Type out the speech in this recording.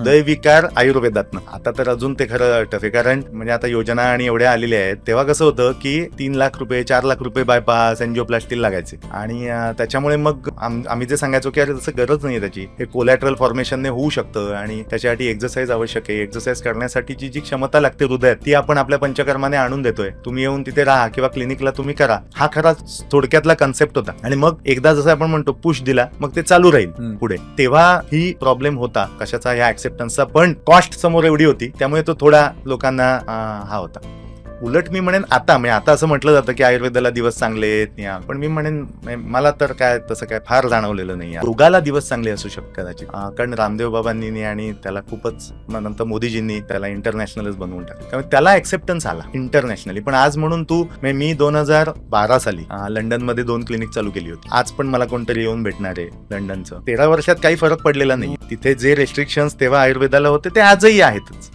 हृदयविकार आयुर्वेदातनं. आता तर अजून ते खरं टफ आहे. कारण म्हणजे आता योजना आणि एवढ्या आलेल्या आहेत. तेव्हा कसं होतं की तीन लाख रुपये चार लाख रुपये बायपास एनजिओप्लास्टी लागायचे. आणि त्याच्यामुळे मग आम- आम्ही जे सांगायचो की अरे तसं गरज नाही त्याची. हे कोलॅटरल फॉर्मेशनने होऊ शकतं आणि त्याच्यासाठी एक्सरसाइज आवश्यक आहे. एक्सरसाइज करण्यासाठीची जी क्षमता लागते हृदयात ती आपण आपल्या पंचकर्माने आणून देतोय. तुम्ही येऊन तिथे राहा किंवा क्लिनिकला तुम्ही करा. हा खरा थोडक्यातला कन्सेप्ट होता. आणि मग एकदा जसं आपण म्हणतो पुश दिला मग ते चालू राहील. पुढे. तेव्हा ही प्रॉब्लेम होता. कशाचा? ह्या एक्सेप्टन्सचा पण कॉस्ट समोर एवढी होती त्यामुळे तो थोडा लोकांना हा होता. उलट मी म्हणेन आता म्हणजे आता असं म्हटलं जातं की आयुर्वेदाला दिवस चांगले आहेत या. पण मी म्हणेन म्हणजे मला तर काय तसं काय फार जाणवलेलं नाही रोगाला दिवस चांगले असू शकतात कदाचित. कारण रामदेव बाबांनी आणि त्याला खूपच नंतर मोदीजींनी त्याला इंटरनॅशनलच बनवून टाकलं. त्यामुळे त्याला ऍक्सेप्टन्स आला इंटरनॅशनली पण आज म्हणून तू म्हणजे मी दोन हजार बारा साली लंडनमध्ये दोन क्लिनिक चालू केली होती. आज पण मला कोणतरी येऊन भेटणार आहे लंडनचं. तेरा वर्षात काही फरक पडलेला नाही. तिथे जे रेस्ट्रिक्शन्स तेव्हा आयुर्वेदाला होते ते आजही आहेतच.